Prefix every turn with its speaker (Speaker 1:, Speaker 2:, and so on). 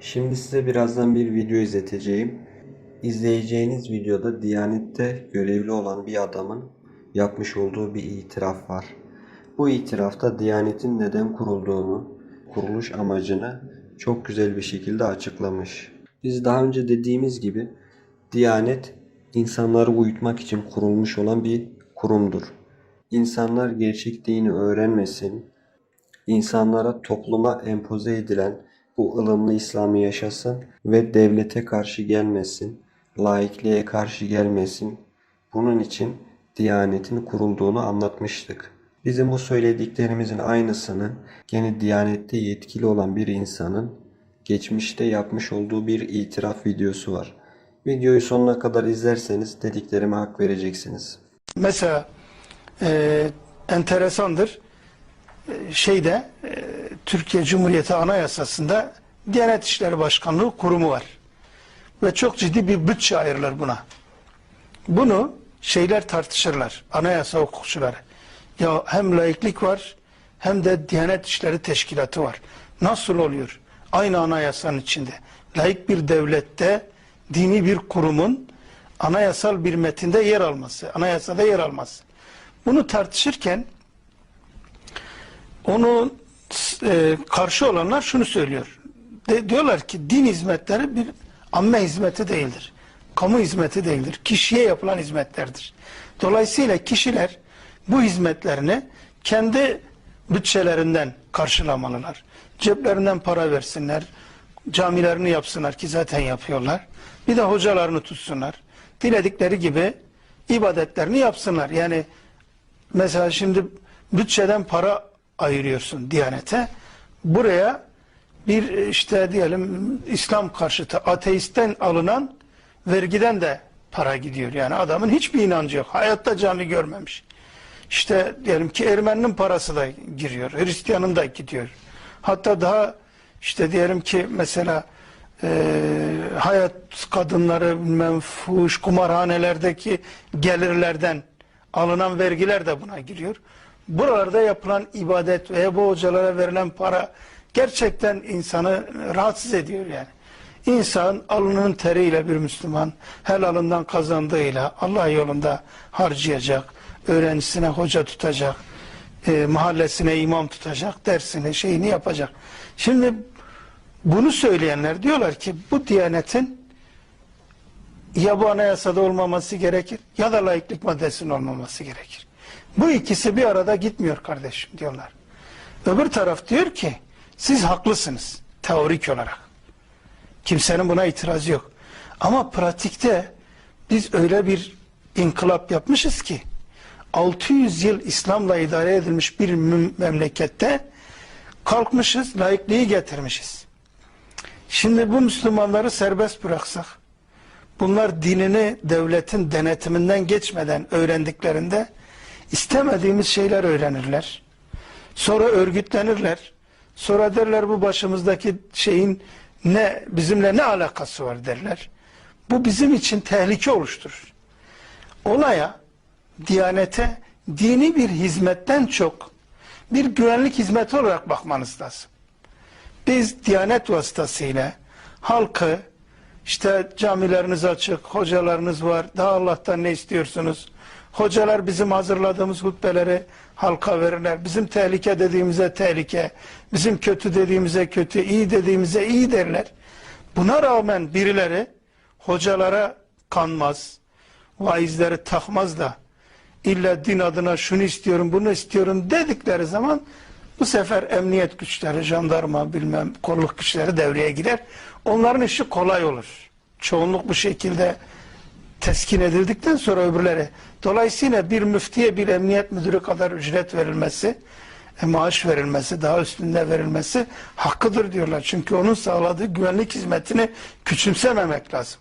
Speaker 1: Şimdi size birazdan bir video izleteceğim. İzleyeceğiniz videoda Diyanet'te görevli olan bir adamın yapmış olduğu bir itiraf var. Bu itirafta Diyanet'in neden kurulduğunu, kuruluş amacını çok güzel bir şekilde açıklamış. Biz daha önce dediğimiz gibi Diyanet insanları uyutmak için kurulmuş olan bir kurumdur. İnsanlar gerçek dini öğrenmesin, insanlara topluma empoze edilen bu ılımlı İslam'ı yaşasın ve devlete karşı gelmesin, laikliğe karşı gelmesin. Bunun için Diyanet'in kurulduğunu anlatmıştık. Bizim bu söylediklerimizin aynısını gene Diyanet'te yetkili olan bir insanın geçmişte yapmış olduğu bir itiraf videosu var. Videoyu sonuna kadar izlerseniz dediklerime hak vereceksiniz.
Speaker 2: Mesela e, enteresandır. Şeyde e, Türkiye Cumhuriyeti Anayasası'nda Diyanet İşleri Başkanlığı kurumu var. Ve çok ciddi bir bütçe ayırılır buna. Bunu şeyler tartışırlar. Anayasa hukukçuları. Ya hem laiklik var hem de Diyanet İşleri Teşkilatı var. Nasıl oluyor? Aynı anayasanın içinde. Laik bir devlette dini bir kurumun anayasal bir metinde yer alması, anayasada yer alması. Bunu tartışırken onu e, karşı olanlar şunu söylüyor. De, diyorlar ki din hizmetleri bir amme hizmeti değildir. Kamu hizmeti değildir. Kişiye yapılan hizmetlerdir. Dolayısıyla kişiler bu hizmetlerini kendi bütçelerinden karşılamalılar. Ceplerinden para versinler, camilerini yapsınlar ki zaten yapıyorlar. Bir de hocalarını tutsunlar. Diledikleri gibi ibadetlerini yapsınlar. Yani mesela şimdi bütçeden para ayırıyorsun Diyanete. Buraya bir işte diyelim İslam karşıtı ateistten alınan vergiden de para gidiyor. Yani adamın hiçbir inancı yok. Hayatta cami görmemiş. İşte diyelim ki Ermeninin parası da giriyor. Hristiyanın da gidiyor. Hatta daha işte diyelim ki mesela e, hayat kadınları bilmem kumarhanelerdeki gelirlerden alınan vergiler de buna giriyor. Buralarda yapılan ibadet veya bu hocalara verilen para gerçekten insanı rahatsız ediyor yani. İnsan alnının teriyle bir Müslüman helalından kazandığıyla Allah yolunda harcayacak, öğrencisine hoca tutacak, e, mahallesine imam tutacak, dersini şeyini yapacak. Şimdi bunu söyleyenler diyorlar ki bu diyanetin ya bu anayasada olmaması gerekir ya da laiklik maddesinin olmaması gerekir. Bu ikisi bir arada gitmiyor kardeşim diyorlar. Öbür taraf diyor ki siz haklısınız teorik olarak. Kimsenin buna itirazı yok. Ama pratikte biz öyle bir inkılap yapmışız ki 600 yıl İslam'la idare edilmiş bir memlekette kalkmışız, laikliği getirmişiz. Şimdi bu Müslümanları serbest bıraksak, bunlar dinini devletin denetiminden geçmeden öğrendiklerinde istemediğimiz şeyler öğrenirler. Sonra örgütlenirler. Sonra derler bu başımızdaki şeyin ne bizimle ne alakası var derler. Bu bizim için tehlike oluşturur. Olaya, diyanete, dini bir hizmetten çok bir güvenlik hizmeti olarak bakmanız lazım. Biz diyanet vasıtasıyla halkı işte camileriniz açık, hocalarınız var, daha Allah'tan ne istiyorsunuz? Hocalar bizim hazırladığımız hutbeleri halka verirler. Bizim tehlike dediğimize tehlike, bizim kötü dediğimize kötü, iyi dediğimize iyi derler. Buna rağmen birileri hocalara kanmaz, vaizleri takmaz da illa din adına şunu istiyorum, bunu istiyorum dedikleri zaman bu sefer emniyet güçleri, jandarma, bilmem kolluk güçleri devreye girer. Onların işi kolay olur. Çoğunluk bu şekilde teskin edildikten sonra öbürleri. Dolayısıyla bir müftiye bir emniyet müdürü kadar ücret verilmesi, e, maaş verilmesi, daha üstünde verilmesi hakkıdır diyorlar. Çünkü onun sağladığı güvenlik hizmetini küçümsememek lazım.